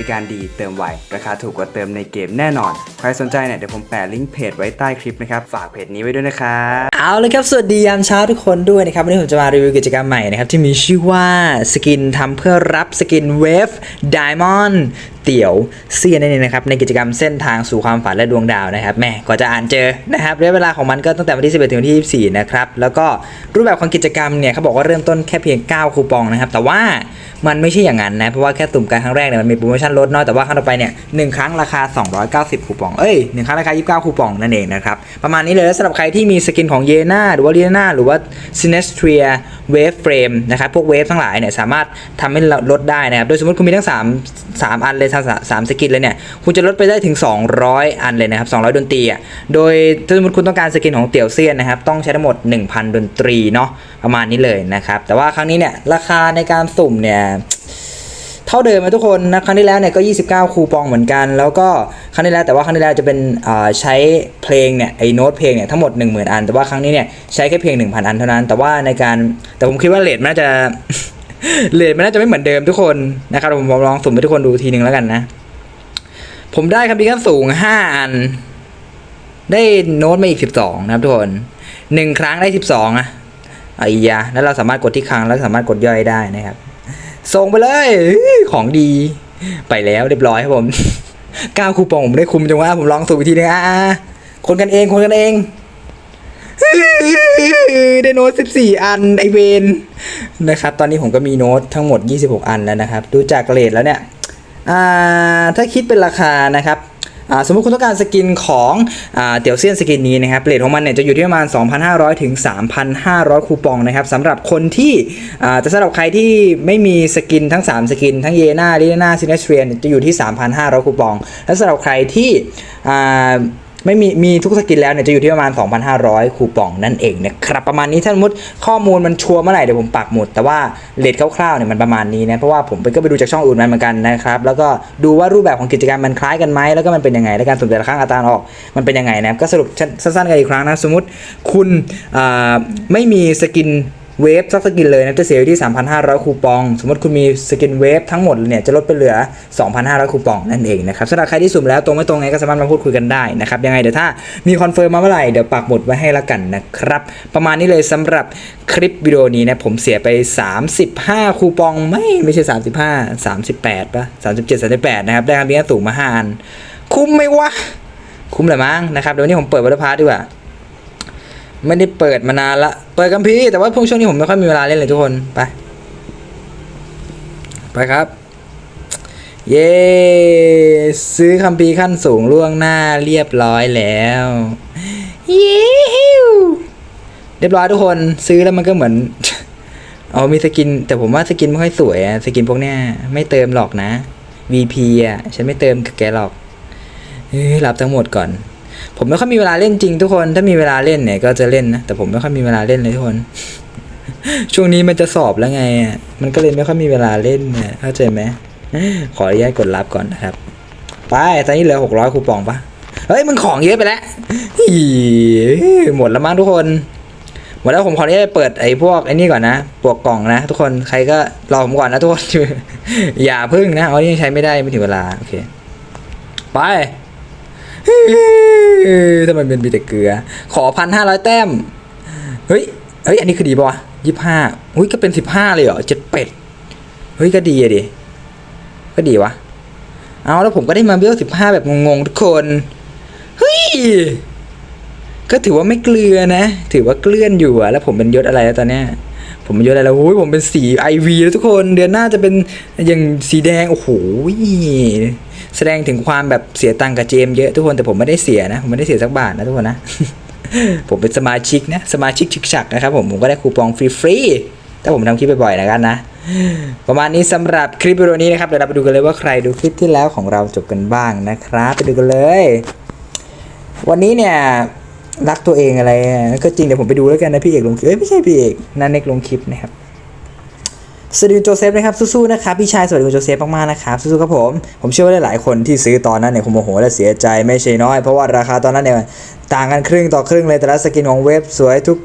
ริการดีเติมไวราคาถูกกว่าเติมในเกมแน่นอน รสนใจเนี่ยเดี๋ยวผมแปะลิงก์เพจไว้ใต้คลิปนะครับ ฝากเพจนี้ไว้ด้วยนะครับเอาเลยครับ สวัสดียามเช้าทุกคนด้วยนะครับ วันนี้ผมจะมารีวิวกิจกรรมใหม่นะครับ ที่มีชื่อว่าสกินทำเพื่อรับสกินเวฟไดมอนด์เตี๋ยวเซียนนั่นเองนะครับ ในกิจกรรมเส้นทางสู่ความฝันและดวงดาวนะครับแม่กว่าจะอ่านเจอนะครับระยะเวลาของมันก็ตั้งแต่วันที่ 11 ถึงวันที่ 24 นะครับ แล้วก็รูปแบบของกิจกรรมเนี่ยเขาบอกว่าเริ่มต้นแค่เพียง 9 คูปองนะครับ แต่ว่ามันไม่ใช่อย่างนั้นนะ เพราะว่าแค่ตุ่มการครั้งแรกเนี่ยมันมีโปรโมชั่นลดน้อยแต่ว่าครั้งต่อไปเนี่ยหนึ่งครั้งราคา 290 คูปองเอ้ยหนึ่งครั้งราคา29 คูปองนั่นเองนะครับ ประมาณนี้เลยแล้วสำหรับใครที่มีสกินของเยน่าหรือว่าเลียนาหรือว่าซินเนสเทรียเวฟเฟรมนะครับ พวกเวฟทั้งหลายเนี่ยสามารถทำให้ลดได้นะครับ โดยสมมติคุณมีทั้ง 3 3 อันเลยทั้งสามสกินเลยเนี่ย คุณจะลดไปได้ถึง 200 อันเลยนะครับ 200 ดนตรีอะ โดยถ้าสมมติคุณต้องการสกินของเตี่ยวเซียนนะครับ ต้องใช้ทั้งหมด 1,000 ดนตรีเนาะประมาณนี้เลยนะครับ แต่ว่าครั้งนี้เนี่ยราคาในการสุ่มเนี่ย เท่าเดิมนะทุกคนนะครั้งที่แล้วเนี่ยก็ 29 คูปองเหมือนกัน แล้วก็ครั้งที่แล้วแต่ว่าครั้งที่แล้วจะเป็นใช้เพลงเนี่ยไอ้โน้ตเพลงเนี่ยทั้งหมด 10,000 อัน แต่ว่าครั้งนี้เนี่ยใช้แค่เพียง1,000 อันเท่านั้น แต่ว่าในการแต่ผมคิดว่าเลทมันน่าจะเลทมันน่าจะไม่เหมือนเดิมทุกคนนะครับผมลองสุ่มให้ทุกคนดูทีหนึ่งแล้วกันนะ ผมได้ครับดีขั้นสูง 5 อัน ได้โน้ตมาอีก 12 นะครับทุกคนหนึ่งครั้งได้ 12อะไอ้ยาแล้วเราสามารถกดที่ครั้งแล้วสามารถกดย่อยได้นะครับ ส่งไปเลยของดี ไปแล้วเรียบร้อยครับผมก้าวคูปองผมได้คุมจังว่าผมลองสูบอีกทีนึงอะคนกันเองคนกันเองได้โน้ต14 อันไอเวนนะครับ ตอนนี้ผมก็มีโน้ตทั้งหมด 26 อันแล้วนะครับ ดูจากเรทแล้วเนี่ยอ่าถ้าคิดเป็นราคานะครับ สมมติคุณต้องการสกินของอเตี๋ยวเซียนสกินนี้นะครับเรทของมันเนี่ยจะอยู่ที่ประมาณ 2,500 ถึง 3,500 คูปองนะครับสำหรับคนที่อ่าจะสำหรับใครที่ไม่มีสกินทั้ง 3 สกิน ทั้งเยนาลินาซินเนสเทรียนจะอยู่ที่ 3,500 คูปอง และสำหรับใครที่ ไม่มีมีทุกสกินแล้วเนี่ยจะอยู่ที่ประมาณ 2,500 คูปองนั่นเองนะครับประมาณนี้ถ้าสมมติข้อมูลมันชัวร์เมื่อไหร่เดี๋ยวผมปักหมุด แต่ว่าเลทคร่าวๆเนี่ยมันประมาณนี้นะเพราะว่าผมไปก็ไปดูจากช่องอื่นมาเหมือนกันนะครับแล้วก็ดูว่ารูปแบบของกิจกรรมมันคล้ายกันไหมแล้วก็มันเป็นยังไงและการสุ่มแต่ละครั้งอัตราออกมันเป็นยังไงนะก็สรุปสั้นๆกันอีกครั้งนะสมมติคุณอ่าไม่มีสกิน เวฟสักสกินเลยนะจะเสียอยู่ที่ 3,500 คูปอง สมมติคุณมีสกินเวฟทั้งหมดเนี่ยจะลดไปเหลือ 2,500 คูปองนั่นเองนะครับสำหรับใครที่สุ่มแล้วตรงไม่ตรงไงก็สามารถมาพูดคุยกันได้นะครับยังไงเดี๋ยวถ้ามีคอนเฟิร์มมาเมื่อไหร่เดี๋ยวปักหมุดไว้ให้ละกันนะครับประมาณนี้เลยสำหรับคลิปวิดีโอนี้นะผมเสียไป 35 คูปองไม่ไม่ใช่ 35 38ปะ37 38นะครับได้ครับเบี้ยสูงมา5อันคุ้มไหมวะคุ้มแหละมั้งนะครับเดี๋ยวนนี้ผมเปิดวัตพาร์ทดีกว่า ไม่ได้เปิดมานานละ เปิดกัมพีแต่ว่าพวกช่วงนี้ผมไม่ค่อยมีเวลาเล่นเลยทุกคน ไป ไปครับ เย้ซื้อคัมภีขั้นสูงล่วงหน้าเรียบร้อยแล้วเย้เรียบร้อยทุกคนซื้อแล้วมันก็เหมือนเอามีสกิน แต่ผมว่าสกินไม่ค่อยสวยอะสกินพวกเนี้ยไม่เติมหรอกนะ VP อะ ฉันไม่เติมกับแกหรอก เฮ้ยรับทั้งหมดก่อน ผมไม่ค่อยมีเวลาเล่นจริงทุกคน ถ้ามีเวลาเล่นเนี่ยก็จะเล่นนะ แต่ผมไม่ค่อยมีเวลาเล่นเลยทุกคน ช่วงนี้มันจะสอบแล้วไง มันก็เลยไม่ค่อยมีเวลาเล่นเนี่ยเข้าใจไหมขออนุญาตกดรับก่อนนะครับ ไป ตอนนี้เหลือหกร้อยคูปองปะเฮ้ย มึงของเยอะไปแล้วหมดแล้วมั้งทุกคน หมดแล้วผมขออนุญาตเปิดไอ้พวกไอ้นี่ก่อนนะปวกกล่องนะ ทุกคน ใครก็รอผมก่อนนะทุกคน อย่าพึ่งนะเอานี่ใช้ไม่ได้ไม่ถึงเวลา โอเค ไป ทำไมเป็นมีแต่เกลือ ขอพันห้าร้อยแต้ม เฮ้ย เฮ้ย อันนี้คือดีป่าวะยี่ห้าอุ้ยก็เป็นสิบห้าเลยเหรอเจ็ดเป็ด เฮ้ย ก็ดีอะดิ ก็ดีวะ เอาแล้วผมก็ได้มาเบลสิบห้าแบบงงๆทุกคน เฮ้ย ก็ถือว่าไม่เกลือนะ ถือว่าเกลื่อนอยู่อะแล้วผมเป็นยศอะไรแล้วตอนเนี้ยผมเป็นยศอะไรแล้วโอ้ยผมเป็นสีไอวีแล้วทุกคน เดือนหน้าจะเป็นอย่างสีแดง โอ้โห แสดงถึงความแบบเสียตังค์กับเจมเยอะทุกคนแต่ผมไม่ได้เสียนะ ผมไม่ได้เสียสักบาทนะทุกคนนะ ผมเป็นสมาชิกนะ สมาชิกชิกฉักนะครับผมผมก็ได้คูปองฟรีๆถ้าผมทำคลิปบ่อยๆนะกันนะ ประมาณนี้สำหรับคลิปวิดีโอนี้นะครับเดี๋ยวเราไปดูกันเลยว่าใครดูคลิปที่แล้วของเราจบกันบ้างนะครับ ไปดูกันเลย วันนี้เนี่ยรักตัวเองอะไรก็จริงเดี๋ยวผมไปดูแล้วกันนะพี่เอกลงคลิปเอ้ยไม่ใช่พี่เอกนันเน็กลงคลิปนะครับ สวัสดีคุณโจเซฟนะครับสู้ๆนะครับพี่ชายสวัสดีคุณโจเซฟมากๆนะครับสู้ๆครับผมผมเชื่อว่าหลายๆคนที่ซื้อตอนนั้นเนี่ยคงโมโหและเสียใจไม่ใช่น้อย เพราะว่าราคาตอนนั้นเนี่ยต่างกันครึ่งต่อครึ่งเลยแต่ละสกินของเว็บสวยทุก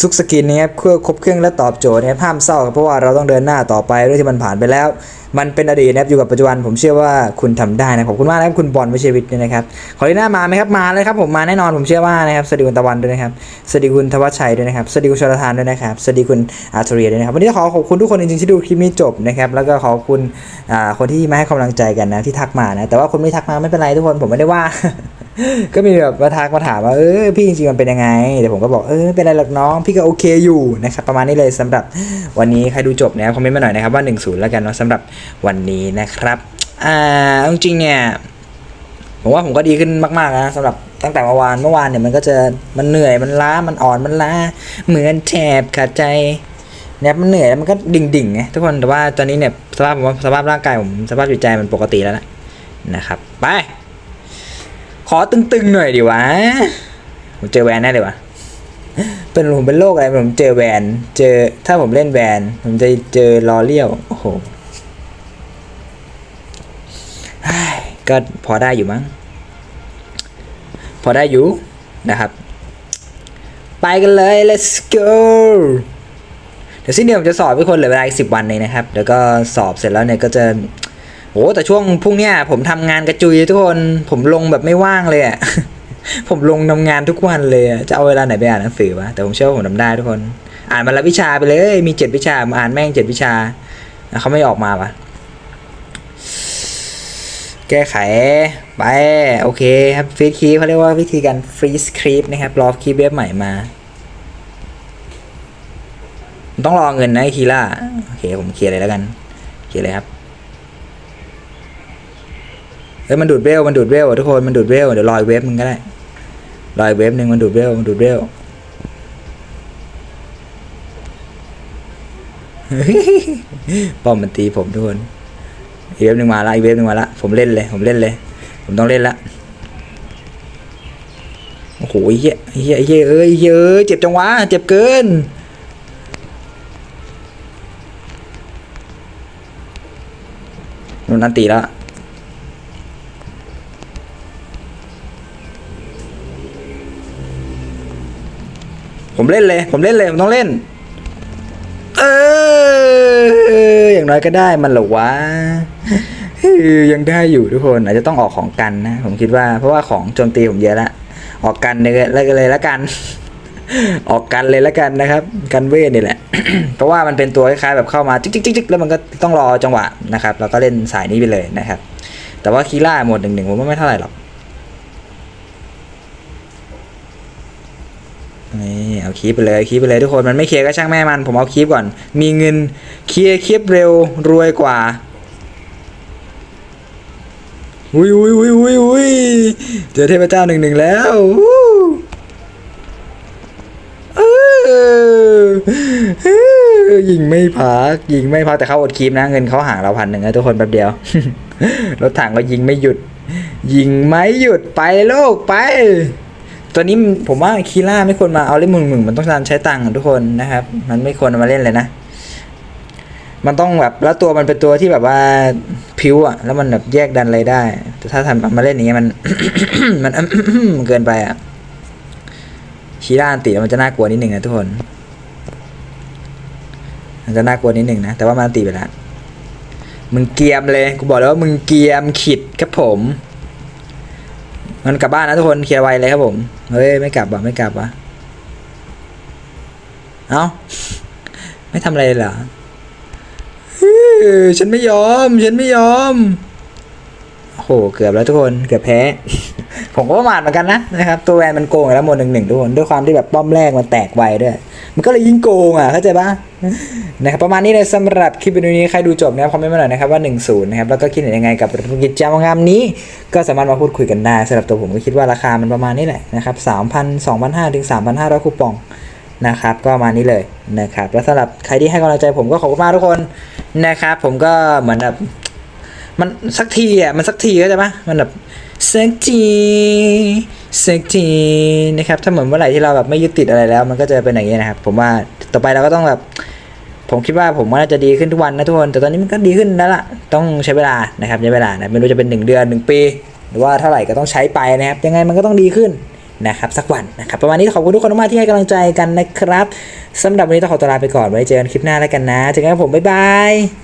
ซุกสกินนะครับเครื่อครบเครื่องและตอบโจทย์นะครับห้ามเศร้าเพราะว่าเราต้องเดินหน้าต่อไปเรื่องที่มันผ่านไปแล้ว มันเป็นอดีตนะครับอยู่กับปัจจุบันผมเชื่อว่าคุณทำได้นะขอบคุณมากนะครับคุณบอลวิเชยวิทย์ด้วยนะครับขอที่หน้ามาไหมครับมาเลยครับผมมาแน่นอนผมเชื่อว่านะครับสวัสดีคุณตะวันด้วยนะครับสวัสดีคุณธวัชชัยด้วยนะครับสวัสดีคุณชลทานด้วยนะครับสวัสดีคุณอาร์เทรียด้วยนะครับวันนี้ขอขอบคุณทุกคนจริงๆที่ดูคลิปนี้จบนะครับแล้วก็ขอบคุณอ่าคนที่มาให้กำลังใจกันนะที่ทักมานะแต่ว่าคนไม่ทักมาไม่เป็นไรทุกคนผมไม่ได้ว่า ก็มีแบบมาทักมาถามว่าเออพี่จริงๆมันเป็นยังไงแต่ผมก็บอกเออเป็นไรหรอกน้อง พี่ก็โอเคอยู่นะครับประมาณนี้เลยสำหรับวันนี้ใครดูจบเนี่ยคอมเมนต์มาหน่อยนะครับว่า1นศูนย์แล้วกันเนาะสำหรับวันนี้นะครับอ่าจริงๆเนี่ยผมว่าผมก็ดีขึ้นมากๆนะสำหรับตั้งแต่เมื่อวานเมื่อวานเนี่ยมันก็จะมันเหนื่อยมันล้ามันอ่อนมันล้า เหมือนแถบขาดใจเนี่ยมันเหนื่อยแล้วมันก็ดิ่งๆไงทุกคนแต่ว่าตอนนี้เนี่ยสภาพผมว่าสภาพร่างกายผมสภาพจิตใจมันปกติแล้วนะนะครับ ไป ขอตึงๆหน่อยดิวะผมเจอแวนแน่เลยวะเป็นผมเป็นโรคอะไรผมเจอแวนเจอถ้าผมเล่นแวนผมจะเจอลอเลี้ยวโอ้โหเฮ้ก็พอได้อยู่มั้งพอได้อยู่นะครับ ไปกันเลย let's go เดี๋ยวสิ้นเดือนผมจะสอบทุกคนเหลือเวลาอีกสิบวันเลยนะครับ แล้วก็สอบเสร็จแล้วเนี่ยก็จะ โอ้แต่ช่วงพรุ่งเนี้ยผมทำงานกระจุยทุกคน ผมลงแบบไม่ว่างเลยอะผมลงทำงานทุกวันเลยจะเอาเวลาไหนไปอ่านหนังสือวะแต่ผมเชื่อว่าผมทำได้ทุกคน อ่านมาละวิชาไปเลยมีเจ็ดวิชามาอ่านแม่งเจ็ดวิชาเขาไม่ออกมาปะแก้ไขไปโอเคครับฟรีคีเขาเรียกว่าวิธีการฟรีสคริปนะครับรอคีย์เว็บใหม่มา ต้องรอเงินนะคีล่าโอเคผมเคลียร์เลยแล้วกันเคลียร์เลยครับ เฮ้ยมันดูดเวลมันดูดเวลทุกคนมันดูดเวลเดี๋ยวรออีกเวฟมึงก็ได้รออีกเวฟหนึ่งมันดูดเวลมันดูดเวลป้อมมันตีผมทุกคนอีเวฟหนึ่งมาละอีเวฟหนึ่งมาละผมเล่นเลยผมเล่นเลย ผมต้องเล่นละโอ้โห้เฮียเฮียเฮียเอ้ยเฮียเอ้ยเจ็บจังวะเจ็บเกินนู่นนั่นตีแล้ว ผมเล่นเลย ผมเล่นเลยผมต้องเล่น เอออย่างน้อยก็ได้มันหรอวะยังได้อยู่ทุกคนอาจจะต้องออกของกันนะ ผมคิดว่าเพราะว่าของโจมตีผมเยอะละออกกันเลยแล้วเลยละกัน ออกกันเลยละกันนะครับ กันเวทนี่แหละ เพราะว่ามันเป็นตัวคล้ายๆแบบเข้ามาจิ๊กจิกจิกจิ๊กแล้วมันก็ต้องรอจังหวะนะครับ แล้วก็เล่นสายนี้ไปเลยนะครับ แต่ว่าคีล่าหมดหนึ่งหนึ่งผมว่าไม่เท่าไหร่หรอก นี่เอา คีบไปเลยคีบไปเลยทุกคนมันไม่เคลียร์ก็ช่างแม่มัน ผมเอาคีบก่อน มีเงินเคลียร์คีบเร็วรวยกว่าอุ้ยอุ้ยอุ้ยอุ้ยอุ้ยเจอเทพเจ้าหนึ่งหนึ่งแล้วออเอยิงไม่พักยิงไม่พักแต่เขาอดคีบนะเงินเขาห่างเราพันหนึ่งนะทุกคนแป๊บเดียวรถถังก็ยิงไม่หยุด ยิงไม่หยุดไปโลกไป ตัวนี้ผมว่าคีล่าไม่ควรมาเอาเล่นมึงมึงมันต้องการใช้ตังค์ทุกคนนะครับ มันไม่ควรมาเล่นเลยนะ มันต้องแบบแล้วตัวมันเป็นตัวที่แบบว่าพิวอะแล้วมันแบบแยกดันอะไรได้ แต่ถ้าทำมาเล่นอย่างเงี้ยมัน มันมันเกินไปอะคีล่าอันติมันจะน่ากลัวนิดหนึ่งนะทุกคน มันจะน่ากลัวนิดหนึ่งนะแต่ว่ามันอันติไปแล้วมึงเกียมเลยกูบอกแล้วว่ามึงเกียมขิดครับผม มันกลับบ้านนะทุกคนเคลียร์ไวเลยครับผม เฮ้ยไม่กลับวะไม่กลับวะเอ้าไม่ทำอะไรเลยเหรอฉันไม่ยอม ฉันไม่ยอมโอ้โหเกือบแล้วทุกคนเกือบแพ้ ผมก็ประมาทเหมือนกันนะนะครับ ตัวแวนมันโกงแล้วหมดหนึ่งหนึ่งทุกคนด้วยความที่แบบป้อมแรกมันแตกไวด้วย มันก็เลยยิ่งโกงอะเข้าใจปะนะครับประมาณนี้เลยสำหรับคลิปวิดีโอนี้ใครดูจบนะครับคอมเมนต์มาหน่อยนะครับว่า1นศูนย์นะครับแล้วก็คิดเห็นยังไงกับกิจกรรมงามนี้ ก็สามารถมาพูดคุยกันได้สำหรับตัวผมก็คิดว่าราคามันประมาณนี้แหละนะครับสามพันสองพันห้าถึงสามพันห้าร้อยคูปองนะครับก็ประมาณนี้เลยนะครับแล้วสำหรับใครที่ให้กำลังใจผมก็ขอบคุณมากทุกคนนะครับผมก็เหมือนแบบมันสักทีอะมันสักทีก็จะปะมันแบบสักที สักทีนะครับถ้าเหมือนเมื่อไหร่ที่เราแบบไม่ยึดติดอะไรแล้ว มันก็จะเป็นอย่างนี้นะครับ ผมว่าต่อไปเราก็ต้องแบบ ผมคิดว่าผมว่าน่าจะดีขึ้นทุกวันนะทุกคนแต่ตอนนี้มันก็ดีขึ้นแล้วล่ะต้องใช้เวลานะครับใช้เวลานะไม่รู้จะเป็น 1 เดือน 1 ปี หรือว่าเท่าไหร่ก็ต้องใช้ไปนะครับ ยังไงมันก็ต้องดีขึ้นนะครับสักวันนะครับประมาณนี้ขอบคุณทุกคนมากที่ให้กำลังใจกันนะครับสำหรับวันนี้ต้องขอตัวลาไปก่อนไว้เจอกันคลิปหน้าแล้วกันนะเจอกันครับผมบ๊ายบาย